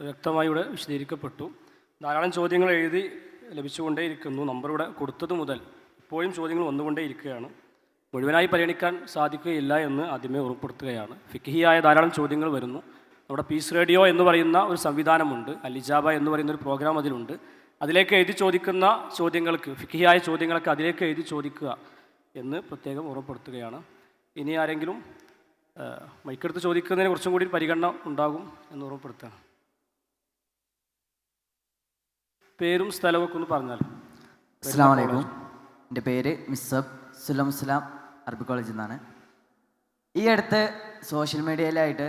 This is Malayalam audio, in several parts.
വ്യക്തമായി ഇവിടെ വിശദീകരിക്കപ്പെട്ടു. ധാരാളം ചോദ്യങ്ങൾ എഴുതി ലഭിച്ചുകൊണ്ടേയിരിക്കുന്നു. നമ്പർ ഇവിടെ കൊടുത്തത് മുതൽ ഇപ്പോഴും ചോദ്യങ്ങൾ വന്നുകൊണ്ടേയിരിക്കുകയാണ്. മുഴുവനായി പരിഗണിക്കാൻ സാധിക്കുകയില്ല എന്ന് ആദ്യമേ ഉറപ്പെടുത്തുകയാണ് ഫിക്കിഹിയായ ധാരാളം ചോദ്യങ്ങൾ വരുന്നു. നമ്മുടെ പീസ് റേഡിയോ എന്ന് പറയുന്ന ഒരു സംവിധാനമുണ്ട്. അലിജാബ എന്ന് പറയുന്ന ഒരു പ്രോഗ്രാം അതിലുണ്ട്. അതിലേക്ക് എഴുതി ചോദിക്കുന്ന ചോദ്യങ്ങൾക്ക് ഫിക്കിഹിയായ ചോദ്യങ്ങൾക്ക് അതിലേക്ക് എഴുതി ചോദിക്കുക എന്ന് പ്രത്യേകം ഉറപ്പെടുത്തുകയാണ് ഇനി ആരെങ്കിലും മൈക്കെടുത്ത് ചോദിക്കുന്നതിന് കുറച്ചും കൂടി പരിഗണന ഉണ്ടാകും എന്ന് ഉറപ്പെടുത്തുകയാണ് പേരും സ്ഥലവും ഒക്കെ ഒന്ന് പറഞ്ഞാൽ. അസ്സാം വലൈക്കും എന്റെ പേര് മിസ്സബ് സുലം സുലാം അറബി കോളേജിൽ നിന്നാണ്. ഈ അടുത്ത് സോഷ്യൽ മീഡിയയിലായിട്ട്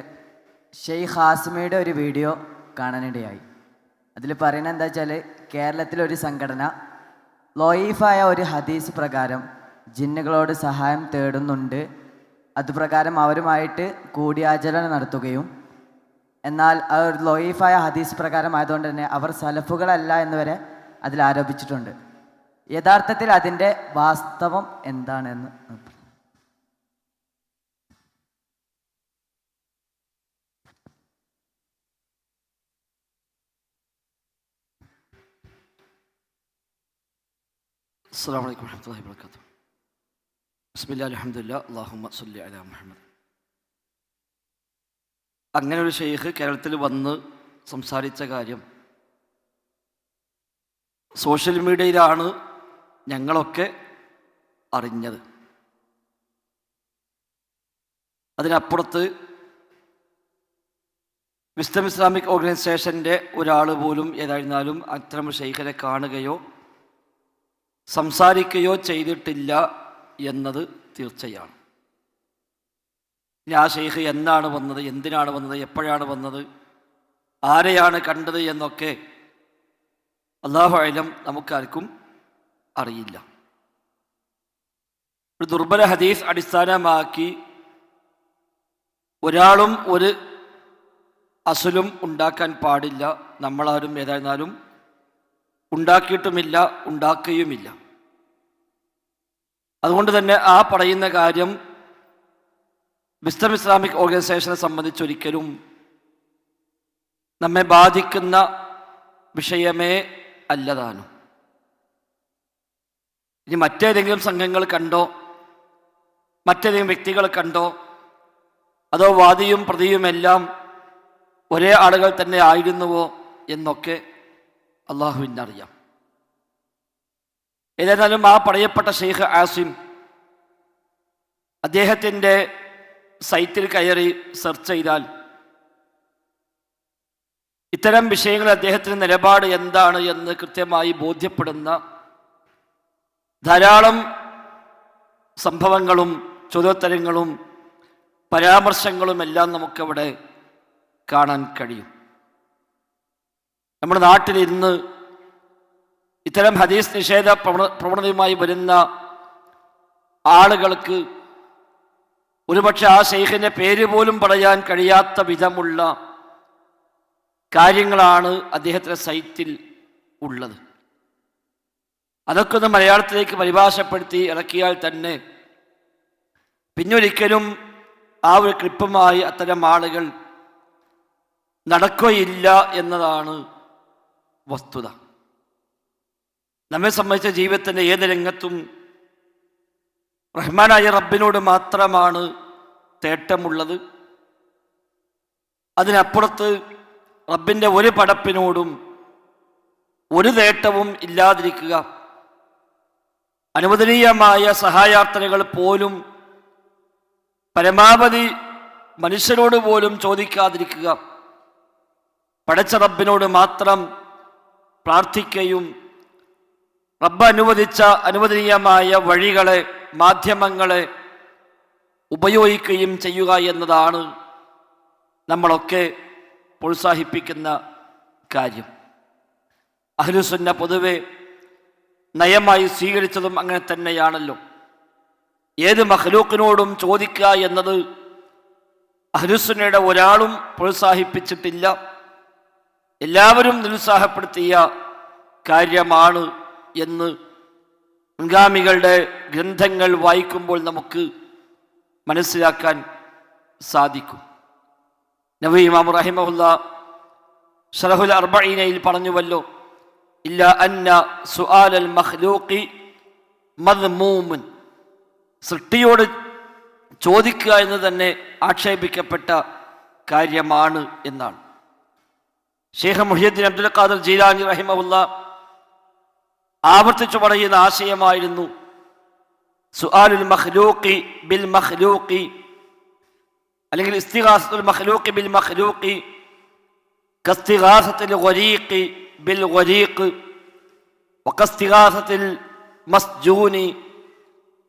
ഷെയ്ഖ് ഹാസിമയുടെ ഒരു വീഡിയോ കാണാനിടയായി. അതിൽ പറയുന്നത് എന്താ വെച്ചാൽ കേരളത്തിലൊരു സംഘടന ലോയിഫായ ഒരു ഹദീസ് പ്രകാരം ജിന്നുകളോട് സഹായം തേടുന്നുണ്ട്. അതുപ്രകാരം അവരുമായിട്ട് കൂടിയാചരണം നടത്തുകയും എന്നാൽ അവർ ലോയിഫായ ഹദീസ് പ്രകാരം ആയതുകൊണ്ട് തന്നെ അവർ സലഫുകളല്ല എന്ന് വരെ അതിൽ ആരോപിച്ചിട്ടുണ്ട്. യഥാർത്ഥത്തിൽ അതിന്റെ വാസ്തവം എന്താണെന്ന് അസ്സാം വലൈക്കും വാഹമത്തല്ലാ വാബർക്കാത്തു ബിസ്മില്ലാ അലഹമുല്ല അള്ളാഹുമ്മ സല്ലി അലാ മുഹമ്മദ്. അങ്ങനെ ഒരു ഷെയ്ഖ് കേരളത്തിൽ വന്ന് സംസാരിച്ച കാര്യം. സോഷ്യൽ മീഡിയയിലാണ് ഞങ്ങളൊക്കെ അറിഞ്ഞത്. അതിനപ്പുറത്ത് വിസ്ഡം ഇസ്ലാമിക് ഓർഗനൈസേഷന്റെ ഒരാൾ പോലും ഏതായിരുന്നാലും അത്തരം ഷെയ്ഖിനെ കാണുകയോ സംസാരിക്കുകയോ ചെയ്തിട്ടില്ല എന്നത് തീർച്ചയാണ്. ഇനി ആ ഷെയ്ഖ് എന്നാണ് വന്നത്? എന്തിനാണ് വന്നത്? എപ്പോഴാണ് വന്നത്? ആരെയാണ് കണ്ടത് എന്നൊക്കെ അള്ളാഹുലം നമുക്കാർക്കും അറിയില്ല. ഒരു ദുർബല ഹദീസ് അടിസ്ഥാനമാക്കി ഒരാളും ഒരു അസുലും ഉണ്ടാക്കാൻ പാടില്ല. നമ്മളാരും ഏതായിരുന്നാലും ഉണ്ടാക്കിയിട്ടുമില്ല ഉണ്ടാക്കുകയുമില്ല. അതുകൊണ്ട് തന്നെ ആ പറയുന്ന കാര്യം വിസ്തം ഇസ്ലാമിക് ഓർഗനൈസേഷനെ സംബന്ധിച്ചൊരിക്കലും നമ്മെ ബാധിക്കുന്ന വിഷയമേ അല്ലതാനും. ഇനി മറ്റേതെങ്കിലും സംഘങ്ങൾ കണ്ടോ? മറ്റേതെങ്കിലും വ്യക്തികൾ കണ്ടോ? അതോ വാദിയും പ്രതിയുമെല്ലാം ഒരേ ആളുകൾ തന്നെ ആയിരുന്നുവോ എന്നൊക്കെ അള്ളാഹുവിനറിയാം. ഏതായാലും ആ പറയപ്പെട്ട ഷെയ്ഖ് ആസിം അദ്ദേഹത്തിന്റെ സൈറ്റിൽ കയറി സെർച്ച് ചെയ്താൽ ഇത്തരം വിഷയങ്ങൾ അദ്ദേഹത്തിന്റെ നിലപാട് എന്താണ് എന്ന് കൃത്യമായി ബോധ്യപ്പെടുന്ന ധാരാളം സംഭവങ്ങളും ചോദ്യോത്തരങ്ങളും പരാമർശങ്ങളും എല്ലാം നമുക്കവിടെ കാണാൻ കഴിയും. നമ്മുടെ നാട്ടിൽ ഇത്തരം ഹദീസ് നിഷേധ പ്രവണ പ്രവണതയുമായി വരുന്ന ആളുകൾക്ക് ഒരുപക്ഷെ ആ ഷെയ്ഖിന്റെ പേര് പോലും പറയാൻ കഴിയാത്ത വിധമുള്ള കാര്യങ്ങളാണ് അദ്ദേഹത്തിന്റെ സൈറ്റിൽ ഉള്ളത്. അതൊക്കെ ഒന്ന് മലയാളത്തിലേക്ക് പരിഭാഷപ്പെടുത്തി ഇറക്കിയാൽ തന്നെ പിന്നൊരിക്കലും ആ ഒരു ക്ലിപ്പുമായി അത്തരം ആളുകൾ നടക്കുകയില്ല എന്നതാണ് വസ്തുത. നമ്മെ സംബന്ധിച്ച ജീവിതത്തിന്റെ ഏത് രംഗത്തും റഹ്മാനായ റബ്ബിനോട് മാത്രമാണ് തേട്ടമുള്ളത്. അതിനപ്പുറത്ത് റബ്ബിന്റെ ഒരു പടപ്പിനോടും ഒരു നേട്ടവും ഇല്ലാതിരിക്കുക. അനുവദനീയമായ സഹായാർത്ഥനകൾ പോലും പരമാവധി മനുഷ്യരോട് പോലും ചോദിക്കാതിരിക്കുക. പടച്ച റബ്ബിനോട് മാത്രം പ്രാർത്ഥിക്കുകയും റബ്ബ് അനുവദിച്ച അനുവദനീയമായ വഴികളെ മാധ്യമങ്ങളെ ഉപയോഗിക്കുകയും ചെയ്യുക എന്നതാണ് നമ്മളൊക്കെ പ്രോത്സാഹിപ്പിക്കുന്ന കാര്യം. അഹ്ലുസുന്ന പൊതുവെ നയമായി സ്വീകരിച്ചതും അങ്ങനെ തന്നെയാണല്ലോ. ഏത് മഹ്ലൂക്കിനോടും ചോദിക്കുക എന്നത് അഹ്ലുസുന്നയുടെ ഒരാളും പ്രോത്സാഹിപ്പിച്ചിട്ടില്ല. എല്ലാവരും നിരുത്സാഹപ്പെടുത്തിയ കാര്യമാണ് എന്ന് മുൻഗാമികളുടെ ഗ്രന്ഥങ്ങൾ വായിക്കുമ്പോൾ നമുക്ക് മനസ്സിലാക്കാൻ സാധിക്കും. നബി ഇമാം റഹിമഹുല്ല ഷറഹുൽ അർബീനയിൽ പറഞ്ഞുവല്ലോ ഇല്ല അന്ന സുആലൽ മഖ്ലൂഖി മദ്മൂമുൻ. സൃഷ്ടിയോട് ചോദിക്കുക എന്ന് തന്നെ ആക്ഷേപിക്കപ്പെട്ട കാര്യമാണ് എന്നാണ്. ഷെയ്ഖ് മുഹിയുദ്ദീൻ അബ്ദുൽ ഖാദർ ജീലാനി റഹിമഹുല്ല ആവർത്തിച്ചു പറയുന്ന ആശയമായിരുന്നു. സുആലുൽ മഖ്ലൂഖി ബിൽ മഖ്ലൂഖി. അല്ലെങ്കിൽ ഇസ്തിഗാസത്തുൽ മഖ്ലൂഖി ബിൽ മഖ്ലൂഖി. കസ്തിഹാസത്തിൽ ഗരീഖി ബിൽ ഗരീഖ് വകസ്തിഗാസത്തിൽ മസ്ജൂനി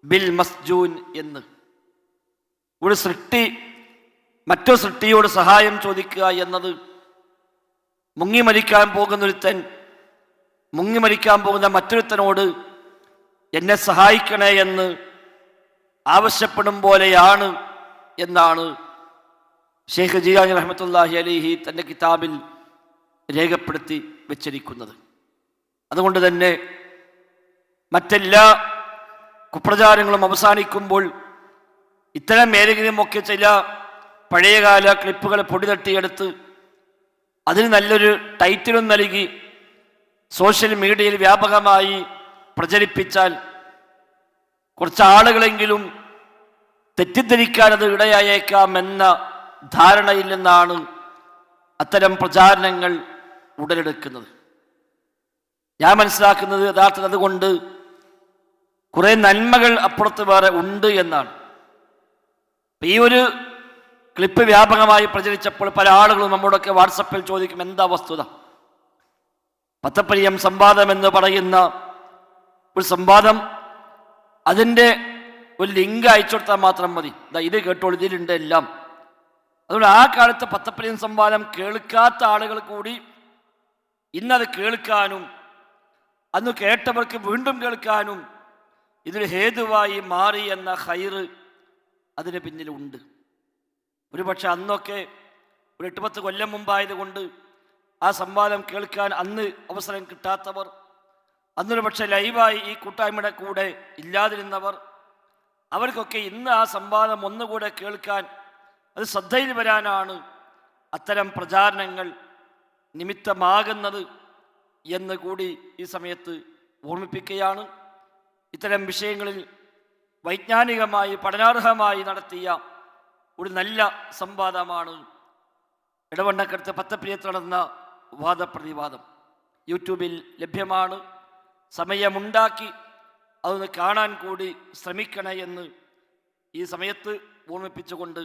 ബിൽ മസ്ജൂൻ എന്ന്. ഒരു സൃഷ്ടി മറ്റൊരു സൃഷ്ടിയോട് സഹായം ചോദിക്കുക എന്നത് മുങ്ങി മരിക്കാൻ പോകുന്നൊരുത്തൻ മുങ്ങി മരിക്കാൻ പോകുന്ന മറ്റൊരുത്തനോട് എന്നെ സഹായിക്കണേ എന്ന് ആവശ്യപ്പെടും പോലെയാണ് എന്നാണ് ഷെയ്ഖ് ജിയാനി റഹമത്തല്ലാഹി അലിഹി തന്റെ കിതാബിൽ രേഖപ്പെടുത്തി വെച്ചിരിക്കുന്നത്. അതുകൊണ്ട് തന്നെ മറ്റെല്ലാ കുപ്രചാരങ്ങളും അവസാനിക്കുമ്പോൾ ഇത്തരം ഏതെങ്കിലുമൊക്കെ ചില പഴയകാല ക്ലിപ്പുകൾ പൊടിതട്ടിയെടുത്ത് അതിന് നല്ലൊരു ടൈറ്റിലും നൽകി സോഷ്യൽ മീഡിയയിൽ വ്യാപകമായി പ്രചരിപ്പിച്ചാൽ കുറച്ച് ആളുകളെങ്കിലും തെറ്റിദ്ധരിക്കാൻ അത് ഇടയായേക്കാമെന്ന ധാരണയിൽ നിന്നാണ് അത്തരം പ്രചാരണങ്ങൾ ഉടലെടുക്കുന്നത്. ഞാൻ മനസ്സിലാക്കുന്നത് യഥാർത്ഥത്തിൽ അതുകൊണ്ട് കുറേ നന്മകൾ അപ്പുറത്ത് വേറെ ഉണ്ട് എന്നാണ്. ഈ ഒരു ക്ലിപ്പ് വ്യാപകമായി പ്രചരിച്ചപ്പോൾ പല ആളുകളും നമ്മോടൊക്കെ വാട്സപ്പിൽ ചോദിക്കും എന്താ വസ്തുത? പത്തപ്പരിയം സംവാദം എന്ന് പറയുന്ന ഒരു സംവാദം അതിന്റെ ഒരു ലിങ്ക് അയച്ചു കൊടുത്താൽ മാത്രം മതി. ഇത് കേട്ടോളൂ ഇതിലുണ്ട് എല്ലാം. അതുകൊണ്ട് ആ കാലത്ത് പത്തപ്പരിയം സംവാദം കേൾക്കാത്ത ആളുകൾ കൂടി ഇന്നത് കേൾക്കാനും അന്ന് കേട്ടവർക്ക് വീണ്ടും കേൾക്കാനും ഇതിന് ഹേതുവായി മാറി എന്ന ഹൈറ് അതിന് പിന്നിലുണ്ട്. ഒരുപക്ഷെ അന്നൊക്കെ ഒരു എട്ടുപത്ത് കൊല്ലം മുമ്പായതുകൊണ്ട് ആ സംവാദം കേൾക്കാൻ അന്ന് അവസരം കിട്ടാത്തവർ അന്നൊരു പക്ഷേ ലൈവായി ഈ കൂട്ടായ്മയുടെ കൂടെ ഇല്ലാതിരുന്നവർ അവർക്കൊക്കെ ഇന്ന് ആ സംവാദം ഒന്നുകൂടെ കേൾക്കാൻ അത് ശ്രദ്ധയിൽ വരാനാണ് അത്തരം പ്രചാരണങ്ങൾ നിമിത്തമാകുന്നത് എന്ന് കൂടി ഈ സമയത്ത് ഓർമ്മിപ്പിക്കുകയാണ്. ഇത്തരം വിഷയങ്ങളിൽ വൈജ്ഞാനികമായി പഠനാർഹമായി നടത്തിയ ഒരു നല്ല സംവാദമാണ്. ഇടവണ്ണക്കടുത്ത് പത്തപ്രിയത്ത് നടന്ന വാദപ്രതിവാദം. യൂട്യൂബിൽ ലഭ്യമാണ്. സമയമുണ്ടാക്കി അതൊന്ന് കാണാൻ കൂടി ശ്രമിക്കണേ എന്ന് ഈ സമയത്ത് ഓർമ്മിപ്പിച്ചുകൊണ്ട്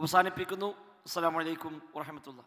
അവസാനിപ്പിക്കുന്നു. അസ്സാം വലൈക്കും വാഹമത്തുള്ള